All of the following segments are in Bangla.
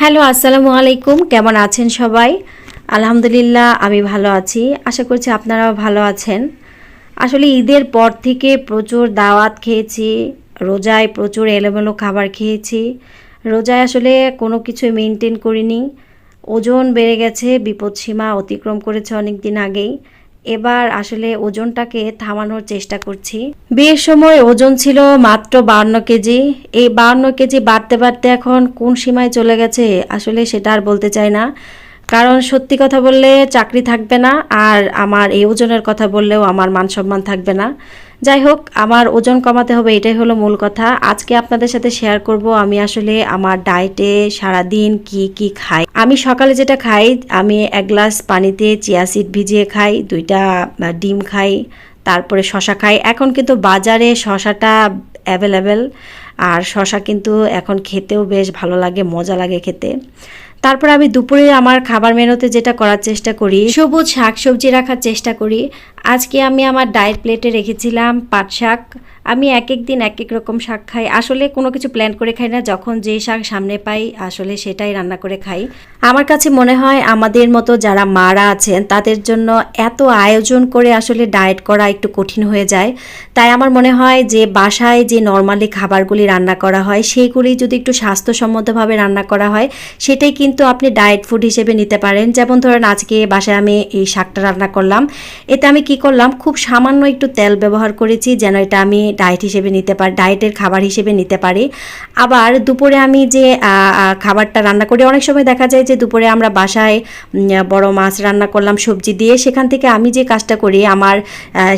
হ্যালো, আসসালামু আলাইকুম। কেমন আছেন সবাই? আলহামদুলিল্লাহ, আমি ভালো আছি। আশা করছি আপনারাও ভালো আছেন। আসলে ঈদের পর থেকে প্রচুর দাওয়াত খেয়েছি, রোজায় প্রচুর এলোমেলো খাবার খেয়েছি। রোজায় আসলে কোনো কিছুই মেনটেন করিনি। ওজন বেড়ে গেছে, বিপদসীমা অতিক্রম করেছে অনেক দিন আগেই। এবার আসলে ওজনটাকে থামানোর চেষ্টা করছি। বিয়ের সময় ওজন ছিল মাত্র বান্ন কেজি। এই বাহান্ন কেজি বাড়তে বাড়তে এখন কোন সীমায় চলে গেছে আসলে সেটা আর বলতে চাই না। কারণ সত্যি কথা বললে চাকরি থাকবে না, আর আমার এই ওজনের কথা বললেও আমার মান সম্মান থাকবে না। যাই হোক, আমার ওজন কমাতে হবে, এটাই হলো মূল কথা। আজকে আপনাদের সাথে শেয়ার করব আমি আসলে আমার ডায়েটে সারাদিন কি কি খাই। আমি সকালে যেটা খাই, আমি এক গ্লাস পানিতে চিয়া সিড ভিজিয়ে খাই, দুইটা ডিম খাই, তারপরে শশা খাই। এখন কিন্তু বাজারে শশাটা অ্যাভেলেবেল আর শশা কিন্তু এখন খেতেও বেশ ভালো লাগে, মজা লাগে খেতে। তারপর আমি দুপুরে আমার খাবার মেনুতে যেটা করার চেষ্টা করি, সবুজ শাক সবজি রাখার চেষ্টা করি। আজকে আমি আমার ডায়েট প্লেটে রেখেছিলাম পাট শাক আমি এক এক দিন এক এক রকম শাক খাই। আসলে কোনো কিছু প্ল্যান করে খাই না। যখন যে শাক সামনে পাই, আসলে সেটাই রান্না করে খাই। আমার কাছে মনে হয় আমাদের মতো যারা মারা আছেন, তাদের জন্য এত আয়োজন করে আসলে ডায়েট করা একটু কঠিন হয়ে যায়। তাই আমার মনে হয় যে বাসায় যে নর্মালি খাবারগুলি রান্না করা হয়, সেইগুলি যদি একটু স্বাস্থ্যসম্মতভাবে রান্না করা হয়, সেটাই কিন্তু আপনি ডায়েট ফুড হিসেবে নিতে পারেন। যেমন ধরেন, আজকে বাসায় আমি এই শাকটা রান্না করলাম। এতে আমি কি করলাম? খুব সামান্য একটু তেল ব্যবহার করেছি, যেন এটা আমি ডায়েট হিসেবে নিতে পারি ডায়েটের খাবার হিসেবে নিতে পারি। আবার দুপুরে আমি যে খাবারটা রান্না করি, অনেক সময় দেখা যায় যে দুপুরে আমরা বাসায় বড় মাছ রান্না করলাম, সবজি দিয়ে সেখান থেকে আমি যে কাজটা করি, আমার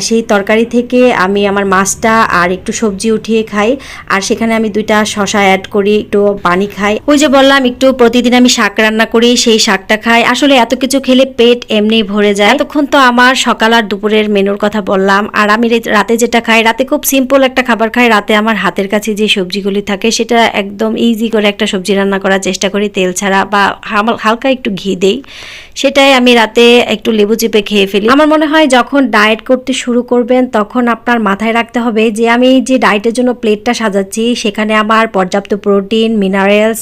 সেই তরকারি থেকে আমি আমার মাছটা আর একটু সবজি উঠিয়ে খাই। আর সেখানে আমি দুইটা শশা অ্যাড করি, একটু পানি খাই। ওই যে বললাম, একটু প্রতিদিন আমি শাক রান্না করি, সেই শাকটা খাই। আসলে এত কিছু খেলে পেট এমনি ভরে যায়। এতক্ষণ তো আমার সকাল আর দুপুরের মেনুর কথা বললাম। আর আমি রাতে যেটা খাই, রাতে খুব সিম্পল একটা খাবার খাই, রাতে আমার হাতের কাছে যে সবজিগুলি থাকে, সেটা একদম ইজি করে একটা সবজি রান্না করার চেষ্টা করি, তেল ছাড়া বা হালকা একটু ঘি দেই। সেটাই আমি রাতে একটু লেবু চেপে খেয়ে ফেলি। আমার মনে হয় যখন ডায়েট করতে শুরু করবেন, তখন আপনার মাথায় রাখতে হবে যে, আমি যে ডায়েটের জন্য প্লেটটা সাজাচ্ছি, সেখানে আমার পর্যাপ্ত প্রোটিন মিনারেলস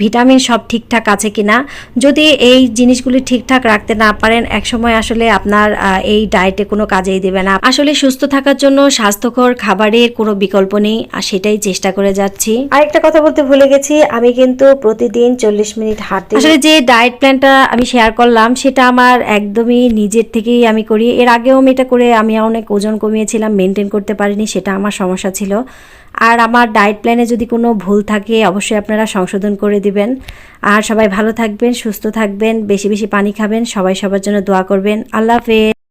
ভিটামিন সব ঠিকঠাক আছে কিনা। যদি এই জিনিসগুলি ঠিকঠাক রাখতে না পারেন, একসময় আসলে আপনার এই ডায়েটে কোনো কাজেই দেবে না। আসলে সুস্থ থাকার জন্য স্বাস্থ্যকর খাবারের কোনো বিকল্প নেই আর সেটাই চেষ্টা করে যাচ্ছি। আরেকটা কথা বলতে ভুলে গেছি আমি কিন্তু প্রতিদিন চল্লিশ মিনিট হাঁটতে আসলে যে ডায়েট প্ল্যানটা আমি শেয়ার করলাম সেটা আমার একদমই নিজের থেকেই আমি করি। এর আগেও আমি এটা করে আমি অনেক ওজন কমিয়েছিলাম মেনটেন করতে পারিনি সেটা আমার সমস্যা ছিল। আর আমার ডায়েট প্ল্যানে যদি কোনো ভুল থাকে অবশ্যই আপনারা সংশোধন করে দিবেন। আর সবাই ভালো থাকবেন সুস্থ থাকবেন বেশি বেশি পানি খাবেন সবাই সবার জন্য দোয়া করবেন। আল্লাহ হাফেজ।